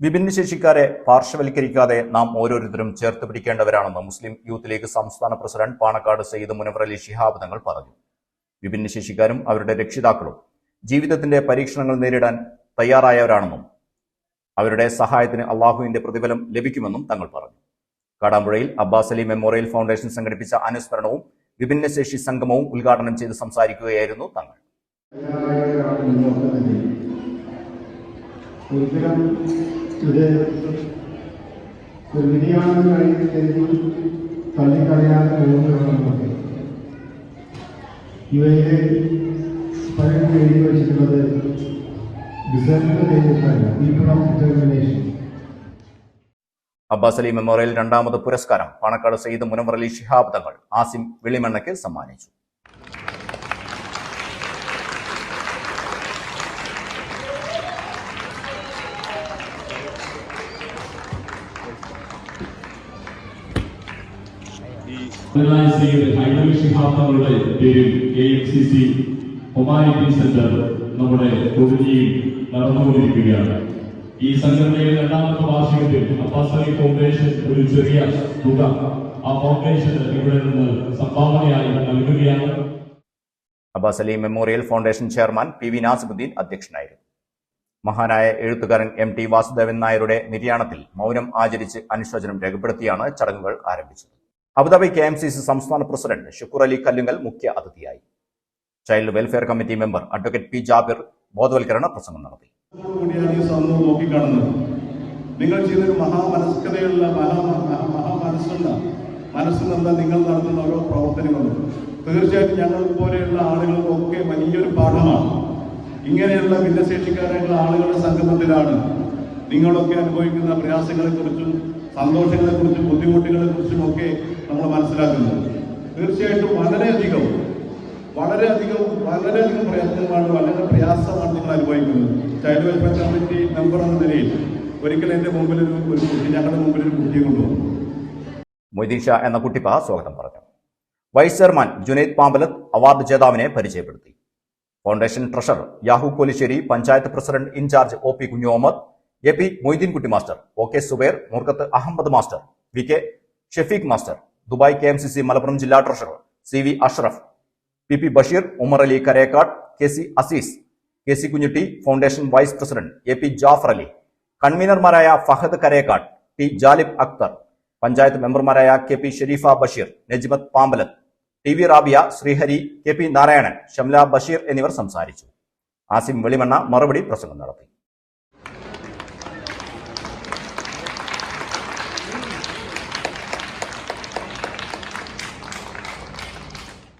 വിഭിന്നശേഷിക്കാരെ പാർശ്വവൽക്കരിക്കാതെ നാം ഓരോരുത്തരും ചേർത്ത് പിടിക്കേണ്ടവരാണെന്ന് മുസ്ലിം യൂത്ത് ലീഗ് സംസ്ഥാന പ്രസിഡന്റ് പാണക്കാട് സയ്യിദ് മുനവർ അലി ശിഹാബ് തങ്ങൾ പറഞ്ഞു. വിഭിന്നശേഷിക്കാരും അവരുടെ രക്ഷിതാക്കളും ജീവിതത്തിന്റെ പരീക്ഷണങ്ങൾ നേരിടാൻ തയ്യാറായവരാണെന്നും അവരുടെ സഹായത്തിന് അള്ളാഹുവിന്റെ പ്രതിഫലം ലഭിക്കുമെന്നും തങ്ങൾ പറഞ്ഞു. കാടാമ്പുഴയിൽ അബ്ബാസ് അലി മെമ്മോറിയൽ ഫൗണ്ടേഷൻ സംഘടിപ്പിച്ച അനുസ്മരണവും വിഭിന്നശേഷി സംഗമവും ഉദ്ഘാടനം ചെയ്ത് സംസാരിക്കുകയായിരുന്നു തങ്ങൾ. ഒരിക്കലും ഇത് ഒരു വിധിയാണെന്ന് കരുതി തള്ളിക്കളയാതെ പോകുന്നവർക്ക് ഇവയിലെ പലരും എഴുതി വച്ചിട്ടുള്ളത് അബ്ബാസ് അലി മെമ്മോറിയൽ രണ്ടാമത് പുരസ്കാരം. പാണക്കാട് സയ്യിദ് മുനവർ അലി ശിഹാബ് തങ്ങൾ ആസിം വെളിമണ്ണയ്ക്ക് സമ്മാനിച്ചു. പിണറായി സയ്യിദ് ഹൈദർ ശിഹാബ് തങ്ങളുടെ പേരിൽ K M C C humanity centre നമ്മുടെ നടന്നുകൊണ്ടിരിക്കുകയാണ്. ഈ സംഘടനയിൽ രണ്ടാമത്തെ വാർഷികത്തിൽ അബ്ബാസ് അലി ഫൗണ്ടേഷൻ ഒരു ചെറിയ തുക ആ ഫൗണ്ടേഷൻ ഇവിടെ നിന്ന് സംഭാവനയായി നൽകുകയാണ്. Abbas memorial foundation chairman P V Nasimuddin അധ്യക്ഷനായിരുന്നു. മഹാനായ എഴുത്തുകാരൻ എം ടി വാസുദേവൻ നായരുടെ നിര്യാണത്തിൽ മൗനം ആചരിച്ച് അനുശോചനം രേഖപ്പെടുത്തിയാണ് ചടങ്ങുകൾ ആരംഭിച്ചത്. Abu Dhabi K M C C സംസ്ഥാന പ്രസിഡന്റ് ഷുക്കൂർ അലി കല്ലുങ്കൽ മുഖ്യ അതിഥിയായി. Child welfare committee member advocate P Jabir ബോധവൽക്കരണ പ്രസംഗം നടത്തി. നിങ്ങൾ ചെയ്തൊരു മഹാമനസ്കതയുള്ള മഹാ മഹാ- മഹാമനസ്സുള്ള മനസ്സിൽ നിന്ന് നിങ്ങൾ നടത്തുന്ന ഓരോ പ്രവർത്തനങ്ങളും? തീർച്ചയായിട്ടും ഞങ്ങൾ പോലെയുള്ള ആളുകൾക്കൊക്കെ വലിയൊരു പാഠമാണ്. ഇങ്ങനെയുള്ള ഭിന്നശേഷിക്കാരായിട്ടുള്ള ആളുകളുടെ സംഗമത്തിലാണ് നിങ്ങളൊക്കെ അനുഭവിക്കുന്ന പ്രയാസങ്ങളെക്കുറിച്ചും സന്തോഷങ്ങളെക്കുറിച്ചും ബുദ്ധിമുട്ടുകളെക്കുറിച്ചും ഒക്കെ നമ്മൾ മനസ്സിലാക്കുന്നത്. തീർച്ചയായിട്ടും വളരെയധികം വളരെയധികം വളരെയധികം പ്രയത്നമാണ് വളരെ പ്രയാസമാണ് നിങ്ങൾ അനുഭവിക്കുന്നത്. ചൈൽഡ് വെൽഫെയർ കമ്മിറ്റി മെമ്പർ എന്ന നിലയിൽ ഒരിക്കൽ എന്റെ മുമ്പിൽ ഒരു ഒരു കുട്ടി ഞങ്ങളുടെ മുമ്പിൽ ഒരു കുട്ടിയെ കൊണ്ടുവന്നു. മൊയ്തീൻ ഷാ എന്ന കുട്ടിപ്പ സ്വാഗതം പറഞ്ഞു. Vice chairman Junaid Pambalath award ജേതാവിനെ പരിചയപ്പെടുത്തി. Foundation treasurer Yahu Kolissery panchayat president incharge O P Kunju Muhammad A P Moideenkutty master O K Zubair Murkath Ahmed master V K Shefeeq master Dubai K M C C Malappuram ജില്ലാ treasurer C V Ashraf P P Basheer Umar Ali Karekkad K C Azeez K C Kunjutty foundation vice president A P Jafar Ali കൺവീനർമാരായ Fahad Karekkad T Jalib Akhtar panchayat മെമ്പർമാരായ K P Sherifa Basheer Najimath Pambalath T V Rabiya Srihari K P Narayanan Shamla Basheer എന്നിവർ സംസാരിച്ചു. ആസിം വെളിമണ്ണ മറുപടി പ്രസംഗം നടത്തി.